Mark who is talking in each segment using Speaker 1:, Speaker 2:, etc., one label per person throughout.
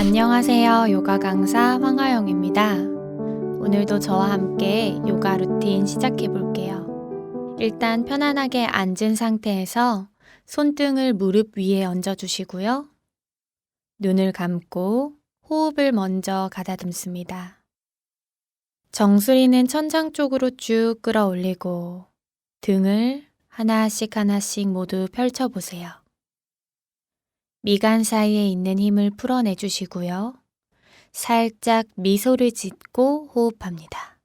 Speaker 1: 안녕하세요. 요가 강사 황하영입니다. 오늘도 저와 함께 요가 루틴 시작해 볼게요. 일단 편안하게 앉은 상태에서 손등을 무릎 위에 얹어 주시고요. 눈을 감고 호흡을 먼저 가다듬습니다. 정수리는 천장 쪽으로 쭉 끌어올리고 등을 하나씩 하나씩 모두 펼쳐 보세요. 미간 사이에 있는 힘을 풀어내 주시고요. 살짝 미소를 짓고 호흡합니다.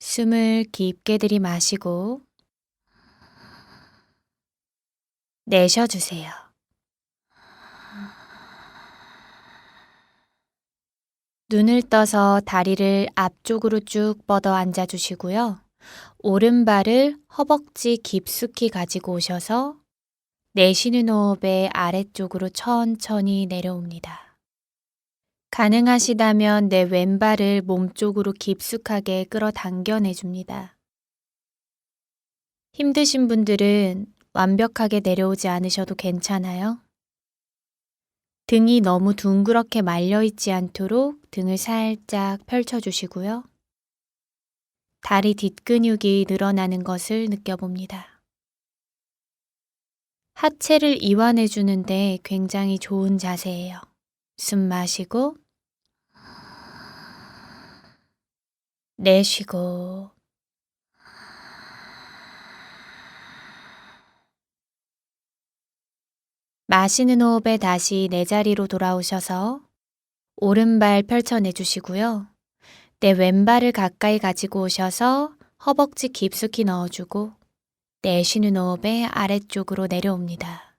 Speaker 1: 숨을 깊게 들이마시고 내쉬어주세요. 눈을 떠서 다리를 앞쪽으로 쭉 뻗어 앉아주시고요. 오른발을 허벅지 깊숙이 가지고 오셔서 내쉬는 호흡에 아래쪽으로 천천히 내려옵니다. 가능하시다면 내 왼발을 몸쪽으로 깊숙하게 끌어당겨 내줍니다. 힘드신 분들은 완벽하게 내려오지 않으셔도 괜찮아요. 등이 너무 둥그렇게 말려 있지 않도록 등을 살짝 펼쳐주시고요. 다리 뒷근육이 늘어나는 것을 느껴봅니다. 하체를 이완해 주는데 굉장히 좋은 자세예요. 숨 마시고 내쉬고 마시는 호흡에 다시 내 자리로 돌아오셔서 오른발 펼쳐내 주시고요. 내 왼발을 가까이 가지고 오셔서 허벅지 깊숙이 넣어주고 내쉬는 호흡에 아래쪽으로 내려옵니다.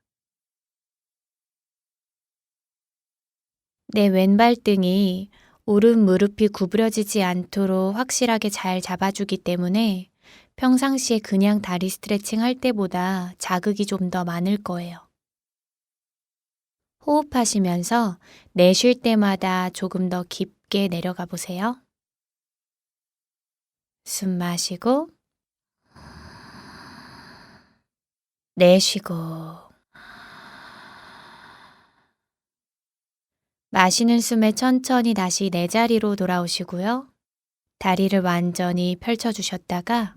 Speaker 1: 내 왼발등이 오른 무릎이 구부려지지 않도록 확실하게 잘 잡아주기 때문에 평상시에 그냥 다리 스트레칭 할 때보다 자극이 좀 더 많을 거예요. 호흡하시면서 내쉴 때마다 조금 더 깊게 내려가 보세요. 숨 마시고 내쉬고 마시는 숨에 천천히 다시 내 자리로 돌아오시고요. 다리를 완전히 펼쳐주셨다가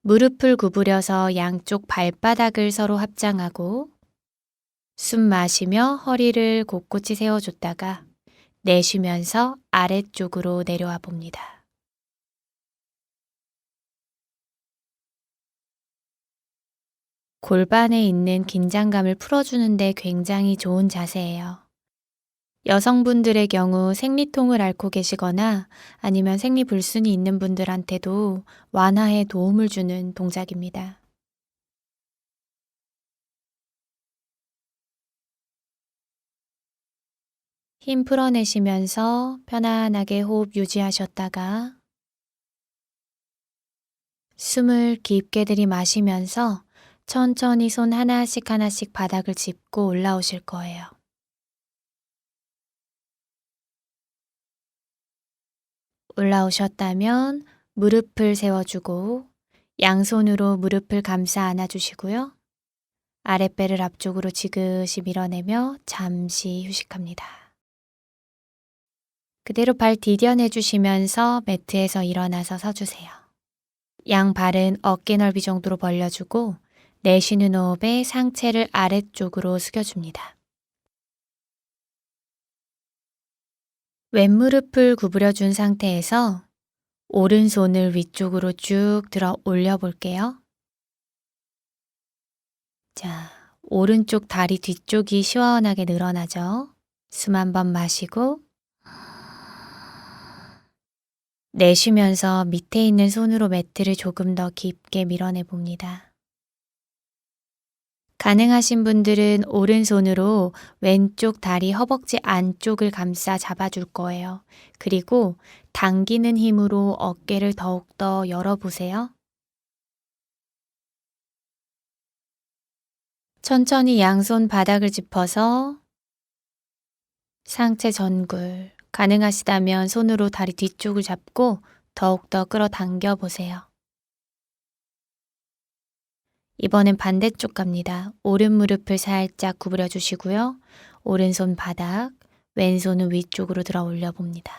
Speaker 1: 무릎을 구부려서 양쪽 발바닥을 서로 합장하고 숨 마시며 허리를 곳곳이 세워줬다가 내쉬면서 아래쪽으로 내려와 봅니다. 골반에 있는 긴장감을 풀어주는데 굉장히 좋은 자세예요. 여성분들의 경우 생리통을 앓고 계시거나 아니면 생리불순이 있는 분들한테도 완화에 도움을 주는 동작입니다. 힘 풀어내시면서 편안하게 호흡 유지하셨다가 숨을 깊게 들이마시면서 천천히 손 하나씩 하나씩 바닥을 짚고 올라오실 거예요. 올라오셨다면 무릎을 세워주고 양손으로 무릎을 감싸 안아주시고요. 아랫배를 앞쪽으로 지그시 밀어내며 잠시 휴식합니다. 그대로 발 디뎌내 주시면서 매트에서 일어나서 서주세요. 양 발은 어깨 넓이 정도로 벌려주고 내쉬는 호흡에 상체를 아래쪽으로 숙여줍니다. 왼무릎을 구부려준 상태에서 오른손을 위쪽으로 쭉 들어 올려 볼게요. 자, 오른쪽 다리 뒤쪽이 시원하게 늘어나죠? 숨 한 번 마시고 내쉬면서 밑에 있는 손으로 매트를 조금 더 깊게 밀어내 봅니다. 가능하신 분들은 오른손으로 왼쪽 다리 허벅지 안쪽을 감싸 잡아줄 거예요. 그리고 당기는 힘으로 어깨를 더욱더 열어보세요. 천천히 양손 바닥을 짚어서 상체 전굴, 가능하시다면 손으로 다리 뒤쪽을 잡고 더욱더 끌어당겨 보세요. 이번엔 반대쪽 갑니다. 오른 무릎을 살짝 구부려 주시고요. 오른손 바닥, 왼손은 위쪽으로 들어 올려 봅니다.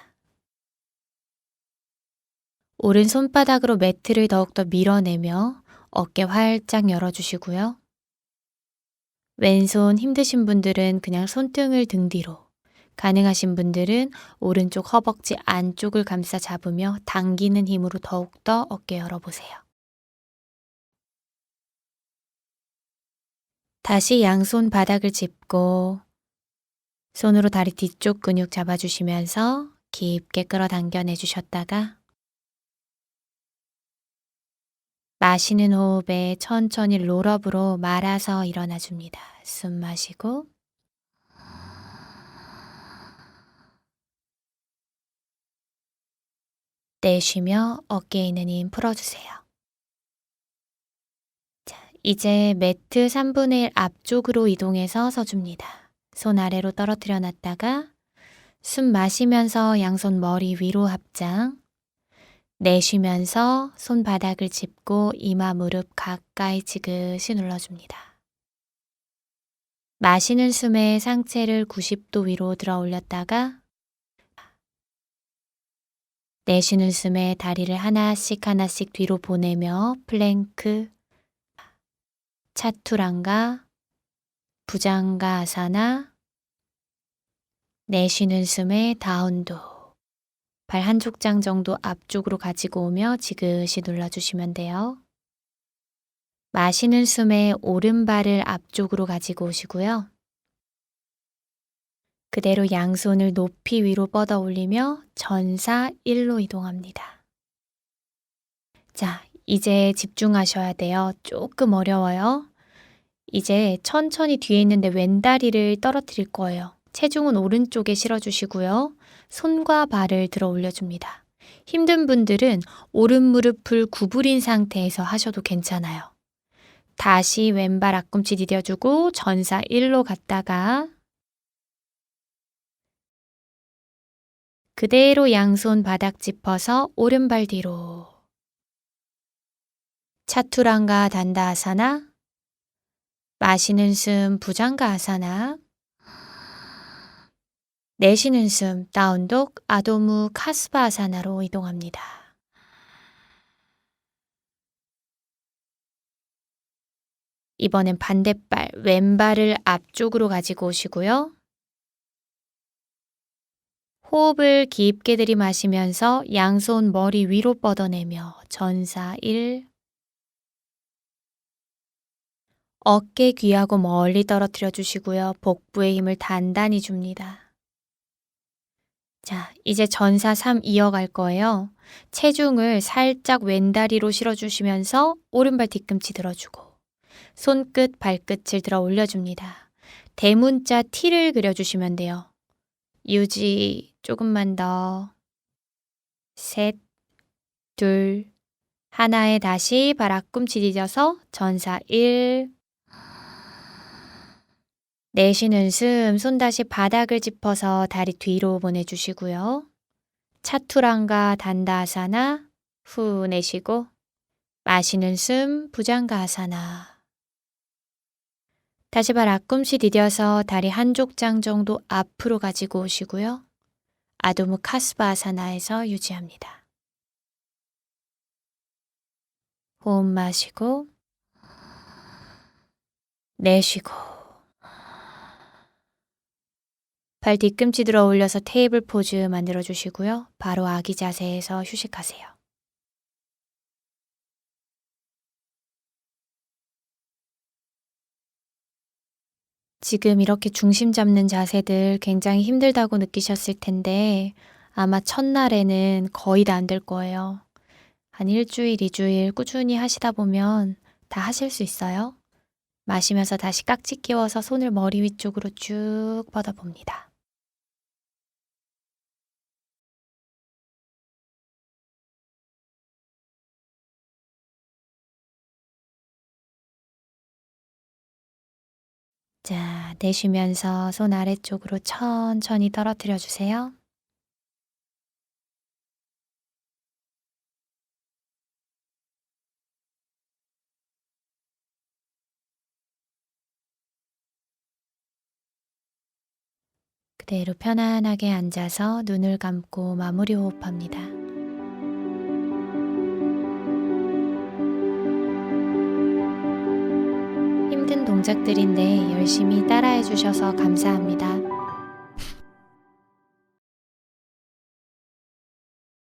Speaker 1: 오른 손바닥으로 매트를 더욱더 밀어내며 어깨 활짝 열어주시고요. 왼손 힘드신 분들은 그냥 손등을 등 뒤로, 가능하신 분들은 오른쪽 허벅지 안쪽을 감싸 잡으며 당기는 힘으로 더욱더 어깨 열어보세요. 다시 양손 바닥을 짚고 손으로 다리 뒤쪽 근육 잡아주시면서 깊게 끌어당겨 내 주셨다가 마시는 호흡에 천천히 롤업으로 말아서 일어나 줍니다. 숨 마시고 내쉬며 어깨에 있는 힘 풀어주세요. 자, 이제 매트 3분의 1 앞쪽으로 이동해서 서줍니다. 손 아래로 떨어뜨려 놨다가 숨 마시면서 양손 머리 위로 합장. 내쉬면서 손바닥을 짚고 이마 무릎 가까이 지그시 눌러줍니다. 마시는 숨에 상체를 90도 위로 들어 올렸다가 내쉬는 숨에 다리를 하나씩 하나씩 뒤로 보내며 플랭크, 차투랑가, 부장가 아사나, 내쉬는 숨에 다운도, 발 한쪽 장 정도 앞쪽으로 가지고 오며 지그시 눌러주시면 돼요. 마시는 숨에 오른발을 앞쪽으로 가지고 오시고요. 그대로 양손을 높이 위로 뻗어 올리며 전사 1로 이동합니다. 자, 이제 집중하셔야 돼요. 조금 어려워요. 이제 천천히 뒤에 있는데 왼다리를 떨어뜨릴 거예요. 체중은 오른쪽에 실어주시고요. 손과 발을 들어 올려줍니다. 힘든 분들은 오른 무릎을 구부린 상태에서 하셔도 괜찮아요. 다시 왼발 앞꿈치 디뎌주고 전사 1로 갔다가 그대로 양손 바닥 짚어서 오른발 뒤로. 차투랑가 단다 아사나. 마시는 숨 부장가 아사나. 내쉬는 숨 다운독 아도무 카스바 아사나로 이동합니다. 이번엔 반대발, 왼발을 앞쪽으로 가지고 오시고요. 호흡을 깊게 들이마시면서 양손 머리 위로 뻗어내며 전사 1 어깨 귀하고 멀리 떨어뜨려 주시고요. 복부의 힘을 단단히 줍니다. 자, 이제 전사 3 이어갈 거예요. 체중을 살짝 왼다리로 실어주시면서 오른발 뒤꿈치 들어주고 손끝, 발끝을 들어 올려줍니다. 대문자 T를 그려주시면 돼요. 유지, 조금만 더. 셋, 둘, 하나에 다시 발 앞꿈치 뒤져서 전사 1. 내쉬는 숨, 손 다시 바닥을 짚어서 다리 뒤로 보내주시고요. 차투랑가 단다아사나 후 내쉬고 마시는 숨 부장가아사나 다시 발 앞꿈치 디뎌서 다리 한쪽 장 정도 앞으로 가지고 오시고요. 아도무 카스바아사나에서 유지합니다. 호흡 마시고 내쉬고 발 뒤꿈치 들어 올려서 테이블 포즈 만들어 주시고요. 바로 아기 자세에서 휴식하세요. 지금 이렇게 중심 잡는 자세들 굉장히 힘들다고 느끼셨을 텐데 아마 첫날에는 거의 다 안 될 거예요. 한 일주일, 이주일 꾸준히 하시다 보면 다 하실 수 있어요. 마시면서 다시 깍지 끼워서 손을 머리 위쪽으로 쭉 뻗어봅니다. 자, 내쉬면서 손 아래쪽으로 천천히 떨어뜨려 주세요. 그대로 편안하게 앉아서 눈을 감고 마무리 호흡합니다. 동작들인데 열심히 따라해 주셔서 감사합니다.